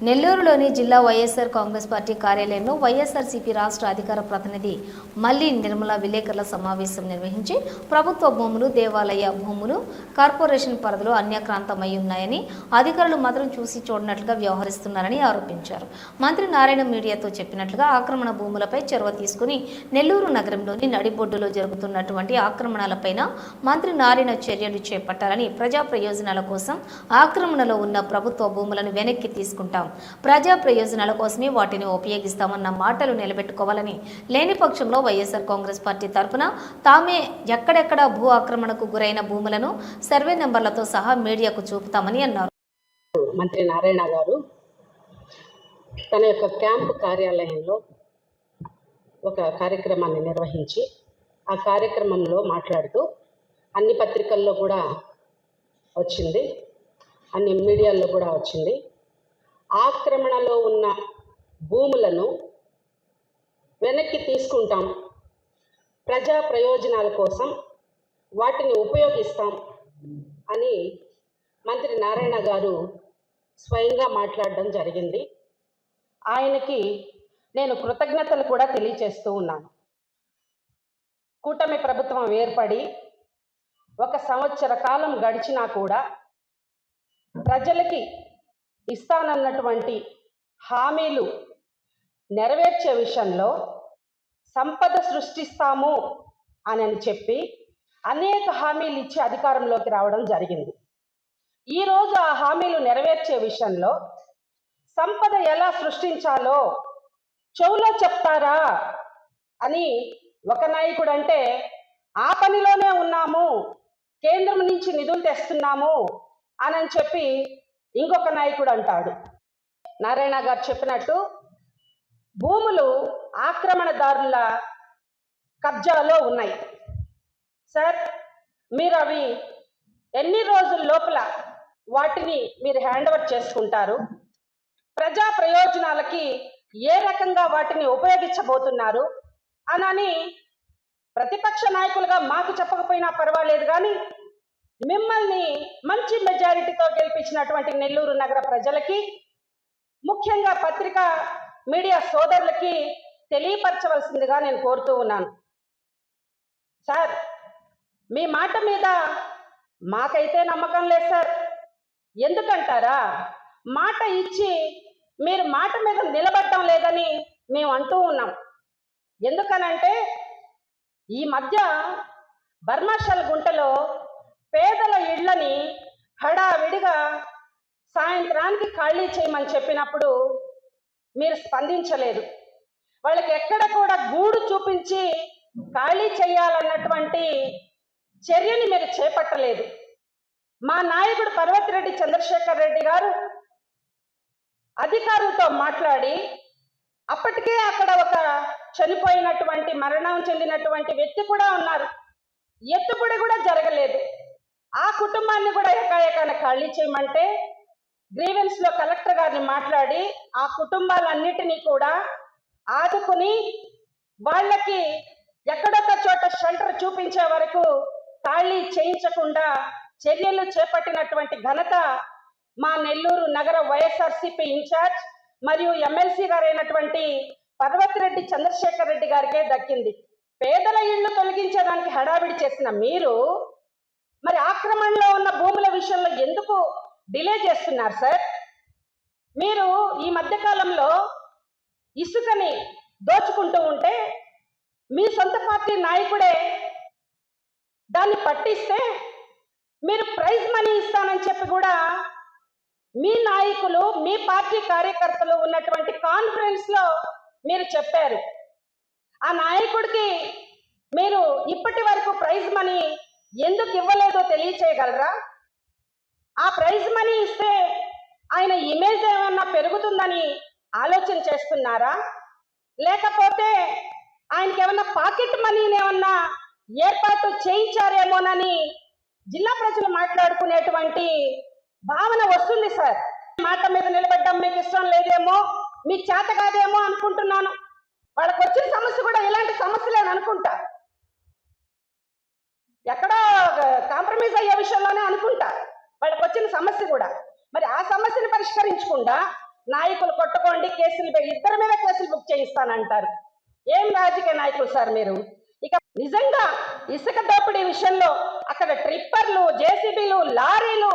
నెల్లూరులోని జిల్లా వైఎస్ఆర్ కాంగ్రెస్ పార్టీ కార్యాలయంలో వైఎస్ఆర్సీపీ రాష్ట్ర అధికార ప్రతినిధి మల్లి నిర్మల విలేకరుల సమావేశం నిర్వహించి ప్రభుత్వ భూములు దేవాలయ భూములు కార్పొరేషన్ పరిధిలో అన్యక్రాంతమై ఉన్నాయని అధికారులు మాత్రం చూసి చూడనట్లుగా వ్యవహరిస్తున్నారని ఆరోపించారు. మంత్రి నారాయణ మీడియాతో చెప్పినట్లుగా ఆక్రమణ భూములపై చొరవ తీసుకుని నెల్లూరు నగరంలోని నడిబొడ్డులో జరుగుతున్నటువంటి ఆక్రమణలపైన మంత్రి నారాయణ చర్యలు చేపట్టాలని ప్రజా ప్రయోజనాల కోసం ఆక్రమణలో ఉన్న ప్రభుత్వ భూములను వెనక్కి తీసుకుంటాం ప్రజా ప్రయోజనాల కోసమే వాటిని ఉపయోగిస్తామన్న మాటలు నిలబెట్టుకోవాలని లేని పక్షంలో వైఎస్ఆర్ కాంగ్రెస్ పార్టీ తరఫున తామే ఎక్కడెక్కడ భూ ఆక్రమణకు గురైన భూములను సర్వే నెంబర్లతో సహా మీడియాకు చూపుతామని అన్నారు. మంత్రి నారాయణ గారు తన యొక్క క్యాంపు కార్యాలయంలో ఒక కార్యక్రమాన్ని నిర్వహించి ఆ కార్యక్రమంలో మాట్లాడుతూ అన్ని పత్రికల్లో కూడా వచ్చింది. అన్ని మీడియాల్లో కూడా వచ్చింది. ఆక్రమణలో ఉన్న భూములను వెనక్కి తీసుకుంటాం. ప్రజా ప్రయోజనాల కోసం వాటిని ఉపయోగిస్తాం అని మంత్రి నారాయణ గారు స్వయంగా మాట్లాడడం జరిగింది. ఆయనకి నేను కృతజ్ఞతలు కూడా తెలియచేస్తూ ఉన్నాను. కూటమి ప్రభుత్వం ఏర్పడి ఒక సంవత్సర కాలం గడిచినా కూడా ప్రజలకి ఇస్తానన్నటువంటి హామీలు నెరవేర్చే విషయంలో సంపద సృష్టిస్తాము అని అని చెప్పి అనేక హామీలు ఇచ్చి అధికారంలోకి రావడం జరిగింది. ఈరోజు ఆ హామీలు నెరవేర్చే విషయంలో సంపద ఎలా సృష్టించాలో చెవులో చెప్తారా అని ఒక నాయకుడు అంటే ఆ పనిలోనే ఉన్నాము కేంద్రం నుంచి నిధులు తెస్తున్నాము అని అని చెప్పి ఇంకొక నాయకుడు అంటాడు. నారాయణ గారు చెప్పినట్టు భూములు ఆక్రమణదారుల కబ్జాలో ఉన్నాయి. సార్ మీరు అవి ఎన్ని రోజుల లోపల వాటిని మీరు హ్యాండ్ ఓవర్ చేసుకుంటారు? ప్రజా ప్రయోజనాలకి ఏ రకంగా వాటిని ఉపయోగించబోతున్నారు? అనని ప్రతిపక్ష నాయకులుగా మాకు చెప్పకపోయినా పర్వాలేదు కానీ మిమ్మల్ని మంచి మెజారిటీతో గెలిపించినటువంటి నెల్లూరు నగర ప్రజలకి ముఖ్యంగా పత్రికా మీడియా సోదరులకి తెలియపరచవలసిందిగా నేను కోరుతూ ఉన్నాను. సార్ మీ మాట మీద మాకైతే నమ్మకం లేదు సార్. ఎందుకంటారా? మాట ఇచ్చి మీరు మాట మీద నిలబడటం లేదని మేము అంటూ ఉన్నాం. ఎందుకనంటే ఈ మధ్య బర్మాషల్ గుంటలో పేదల ఇళ్ళని హడావిడిగా సాయంత్రానికి ఖాళీ చేయమని చెప్పినప్పుడు మీరు స్పందించలేదు. వాళ్ళకి ఎక్కడ కూడా గూడు చూపించి ఖాళీ చేయాలన్నటువంటి చర్యని మీరు చేపట్టలేదు. మా నాయకుడు పర్వతిరెడ్డి చంద్రశేఖర్ రెడ్డి గారు అధికారులతో మాట్లాడి అప్పటికే అక్కడ ఒక చనిపోయినటువంటి మరణం చెందినటువంటి వ్యక్తి కూడా ఉన్నారు. ఎత్తుబడి కూడా జరగలేదు. ఆ కుటుంబాన్ని కూడా ఎకాఎకాన ఖాళీ చేయమంటే గ్రీవెన్స్లో కలెక్టర్ గారిని మాట్లాడి ఆ కుటుంబాలన్నిటినీ కూడా ఆదుకుని వాళ్ళకి ఎక్కడొక చోట షెల్టర్ చూపించే వరకు ఖాళీ చేయించకుండా చర్యలు చేపట్టినటువంటి ఘనత మా నెల్లూరు నగర వైఎస్ఆర్సీపీ ఇన్ఛార్జ్ మరియు ఎమ్మెల్సీ గారైనటువంటి పర్వతిరెడ్డి చంద్రశేఖర్ రెడ్డి గారికే దక్కింది. పేదల ఇళ్ళు తొలగించడానికి హడావిడి చేసిన మీరు మరి ఆక్రమణలో ఉన్న భూముల విషయంలో ఎందుకు డిలే చేస్తున్నారు సార్? మీరు ఈ మధ్య కాలంలో ఇసుకని దోచుకుంటూ ఉంటే మీ సొంత పార్టీ నాయకుడే దాన్ని పట్టిస్తే మీరు ప్రైజ్ మనీ ఇస్తానని చెప్పి కూడా మీ నాయకులు మీ పార్టీ కార్యకర్తలు ఉన్నటువంటి కాన్ఫరెన్స్లో మీరు చెప్పారు. ఆ నాయకుడికి మీరు ఇప్పటి వరకు ప్రైజ్ మనీ ఎందుకు ఇవ్వలేదో తెలియచేయగలరా? ఆ ప్రైజ్ మనీ ఇస్తే ఆయన ఇమేజ్ ఏమన్నా పెరుగుతుందని ఆలోచన చేస్తున్నారా? లేకపోతే ఆయనకి ఏమన్నా పాకెట్ మనీని ఏమన్నా ఏర్పాటు చేయించారేమోనని జిల్లా ప్రజలు మాట్లాడుకునేటువంటి భావన వస్తుంది సార్. మాట మీద నిలబడ్డం మీకు ఇష్టం లేదేమో మీకు చేత కాదేమో అనుకుంటున్నాను. వాళ్ళకి వచ్చిన సమస్య కూడా ఇలాంటి సమస్యలేని అనుకుంటా ఎక్కడో కాంప్రమైజ్ అయ్యే విషయంలోనే అనుకుంటా. వాళ్ళకి వచ్చిన సమస్య కూడా. మరి ఆ సమస్యను పరిష్కరించకుండా నాయకులు కొట్టుకోండి కేసులు ఇద్దరి మీద కేసులు బుక్ చేయిస్తానంటారు. ఏం రాజకీయ నాయకులు సార్ మీరు? ఇక నిజంగా ఇసుక దోపిడీ విషయంలో అక్కడ ట్రిప్పర్లు జేసీబీలు లారీలు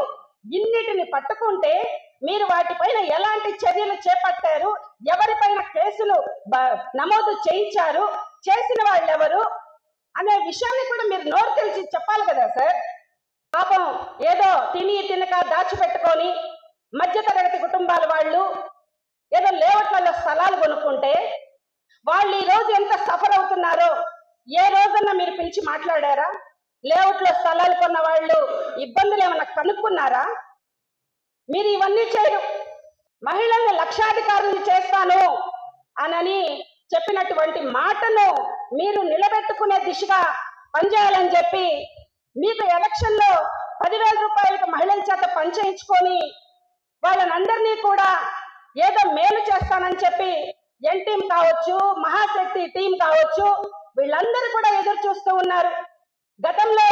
ఇన్నిటిని పట్టుకుంటే మీరు వాటిపైన ఎలాంటి చర్యలు చేపట్టారు? ఎవరిపైన కేసులు బ- నమోదు చేయించారు? చేసిన వాళ్ళు ఎవరు అనే విషయాన్ని కూడా మీరు నోరు తెలిసి చెప్పాలి కదా సార్? పాపం ఏదో తిని తినక దాచిపెట్టుకొని మధ్యతరగతి కుటుంబాల వాళ్ళు ఏదో లేఅవుట్లలో స్థలాలు కొనుక్కుంటే వాళ్ళు ఈ రోజు ఎంత సఫర్ అవుతున్నారో ఏ రోజన్నా మీరు పిలిచి మాట్లాడారా? లేఅవుట్లో స్థలాలు కొన్న వాళ్ళు ఇబ్బందులు ఏమైనా కనుక్కున్నారా? మీరు ఇవన్నీ చేయరు. మహిళల్ని లక్షాధికారులు చేస్తాను అనని చెప్పినటువంటి మాటను మీరు నిలబెట్టుకునే దిశగా పనిచేయాలని చెప్పి మీకు ఎలక్షన్లో పదివేల రూపాయలకు మహిళల చేత పనిచేయించుకొని వాళ్ళనందరినీ కూడా ఏదో మేలు చేస్తానని చెప్పి ఎన్ టీం కావచ్చు మహాశక్తి టీం కావచ్చు వీళ్ళందరూ కూడా ఎదురు చూస్తూ ఉన్నారు. గతంలో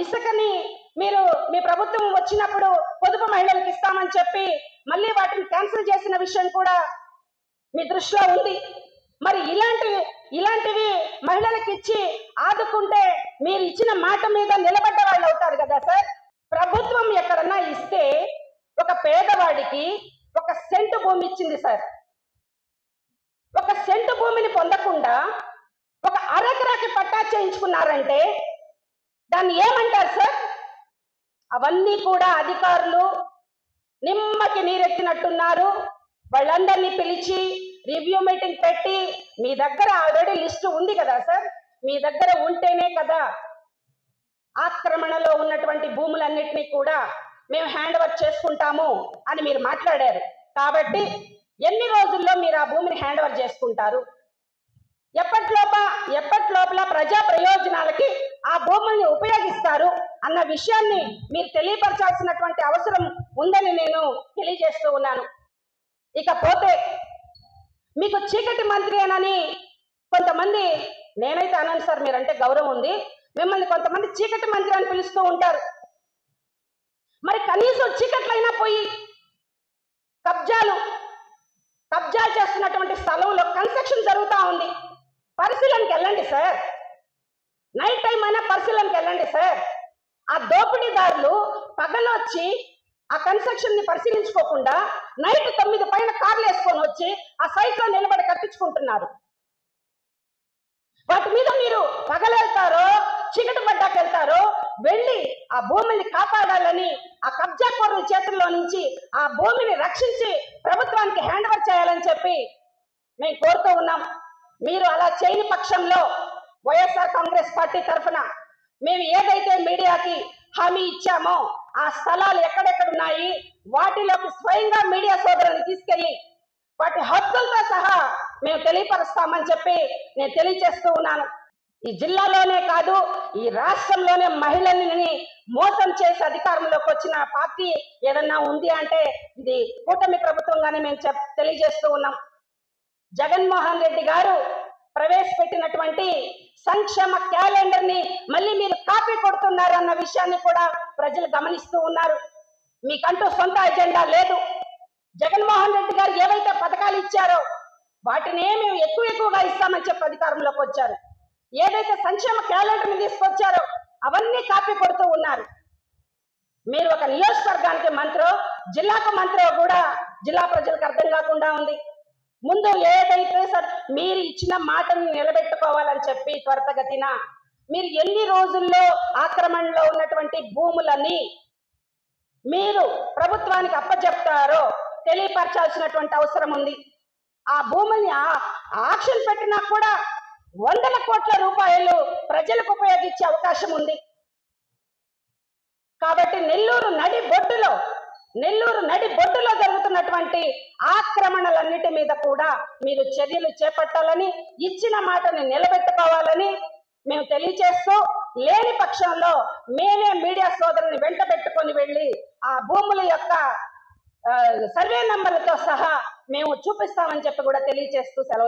ఇసుకని మీరు మీ ప్రభుత్వం వచ్చినప్పుడు పొదుపు మహిళలకు ఇస్తామని చెప్పి మళ్ళీ వాటిని క్యాన్సిల్ చేసిన విషయం కూడా మీ దృష్టిలో ఉంది. మరి ఇలాంటి ఇలాంటివి మహిళలకు ఇచ్చి ఆదుకుంటే మీరు ఇచ్చిన మాట మీద నిలబడ్డ వాళ్ళు అవుతారు కదా సార్? ప్రభుత్వం ఎక్కడన్నా ఇస్తే ఒక పేదవాడికి ఒక సెంటు భూమి ఇచ్చింది సార్. ఒక సెంటు భూమిని పొందకుండా ఒక అరకరకి పట్టా చేయించుకున్నారంటే దాన్ని ఏమంటారు సార్? అవన్నీ కూడా అధికారులు నిమ్మకి నీరెత్తినట్టున్నారు. వాళ్ళందరినీ పిలిచి రివ్యూ మీటింగ్ పెట్టి మీ దగ్గర ఆల్రెడీ లిస్టు ఉంది కదా సార్ మీ దగ్గర ఉంటేనే కదా ఆక్రమణలో ఉన్నటువంటి భూములన్నింటినీ కూడా మేము హ్యాండ్ ఓవర్ చేసుకుంటాము అని మీరు మాట్లాడారు. కాబట్టి ఎన్ని రోజుల్లో మీరు ఆ భూమిని హ్యాండ్ ఓవర్ చేసుకుంటారు? ఎప్పటిలోప ఎప్పట్లోపల ప్రజా ప్రయోజనాలకి ఆ భూముల్ని ఉపయోగిస్తారు అన్న విషయాన్ని మీరు తెలియపరచాల్సినటువంటి అవసరం ఉందని నేను తెలియజేస్తూ ఉన్నాను. ఇకపోతే మీకు చీకటి మంత్రి అనని కొంతమంది నేనైతే అన్నాను సార్ మీరంటే గౌరవం ఉంది. మిమ్మల్ని కొంతమంది చీకటి మంత్రి అని పిలుస్తూ ఉంటారు. మరి కనీసం చీకట్లైనా పోయి కబ్జాలు కబ్జాలు చేస్తున్నటువంటి స్థలంలో కన్స్ట్రక్షన్ జరుగుతూ ఉంది. పరిశీలనకి వెళ్ళండి సార్. నైట్ టైం అయినా పరిశీలనకి వెళ్ళండి సార్. ఆ దోపిడీదారులు పగలొచ్చి ఆ కన్స్ట్రక్షన్ని పరిశీలించుకోకుండా నైట్ తొమ్మిది పైన కార్లు వేసుకొని వచ్చి ఆ సైట్లో నిలబడి కట్టించుకుంటున్నారు. వాటి మీద మీరు పగలెళ్తారో చీకటి పడ్డాకెళ్తారో వెళ్ళి ఆ భూమిని కాపాడాలని ఆ కబ్జా కోరుల చేతుల్లో నుంచి ఆ భూమిని రక్షించి ప్రభుత్వానికి హ్యాండ్ ఓవర్ చేయాలని చెప్పి మేము కోరుతూ ఉన్నాం. మీరు అలా చేయని పక్షంలో వైఎస్ఆర్ కాంగ్రెస్ పార్టీ తరఫున మేము ఏదైతే మీడియాకి హామీ ఇచ్చామో ఆ స్థలాలు ఎక్కడెక్కడ ఉన్నాయి వాటిలోకి స్వయంగా మీడియా సోదరులను తీసుకెళ్ళి వాటి హక్కులతో సహా మేము తెలియపరుస్తామని చెప్పి నేను తెలియజేస్తూ ఉన్నాను. ఈ జిల్లాలోనే కాదు ఈ రాష్ట్రంలోనే మహిళల్ని మోసం చేసి అధికారంలోకి వచ్చిన పార్టీ ఏదన్నా ఉంది అంటే ఇది కూటమి ప్రభుత్వంగానే మేము చెప్ తెలియజేస్తూ ఉన్నాం. జగన్మోహన్ రెడ్డి గారు ప్రవేశపెట్టినటువంటి సంక్షేమ క్యాలెండర్ని మళ్ళీ మీరు కాపీ కొడుతున్నారు అన్న విషయాన్ని కూడా ప్రజలు గమనిస్తూ ఉన్నారు. మీకంటూ సొంత ఎజెండా లేదు. జగన్మోహన్ రెడ్డి గారు ఏవైతే పథకాలు ఇచ్చారో వాటినే మేము ఎక్కువ ఎక్కువగా ఇస్తామని చెప్పి అధికారంలోకి వచ్చారు. ఏదైతే సంక్షేమ క్యాలెండర్ని తీసుకొచ్చారో అవన్నీ కాపీ కొడుతూ ఉన్నారు. మీరు ఒక నియోజకవర్గానికి మంత్రో జిల్లాకు మంత్రో కూడా జిల్లా ప్రజలకు అర్థం కాకుండా ఉంది. ముందు ఏదైతే సార్ మీరు ఇచ్చిన మాటను నిలబెట్టుకోవాలని చెప్పి త్వరితగతిన మీరు ఎన్ని రోజుల్లో ఆక్రమణలో ఉన్నటువంటి భూములని మీరు ప్రభుత్వానికి అప్పచెప్తారో తెలియపరచాల్సినటువంటి అవసరం ఉంది. ఆ భూమిని ఆ- ఆక్షన్ పెట్టినా కూడా వందల కోట్ల రూపాయలు ప్రజలకు ఉపయోగించే అవకాశం ఉంది. కాబట్టి నెల్లూరు నడి బొడ్డులో నెల్లూరు నడి బొడ్డులో జరుగుతున్నటువంటి ఆక్రమణలన్నిటి మీద కూడా మీరు చర్యలు చేపట్టాలని ఇచ్చిన మాటని నిలబెట్టుకోవాలని మేము తెలియచేస్తూ లేని పక్షంలో మేమే మీడియా సోదరుని వెంట పెట్టుకొని వెళ్ళి ఆ భూముల యొక్క సర్వే నంబర్లతో సహా మేము చూపిస్తామని చెప్పి కూడా తెలియచేస్తూ సెలవు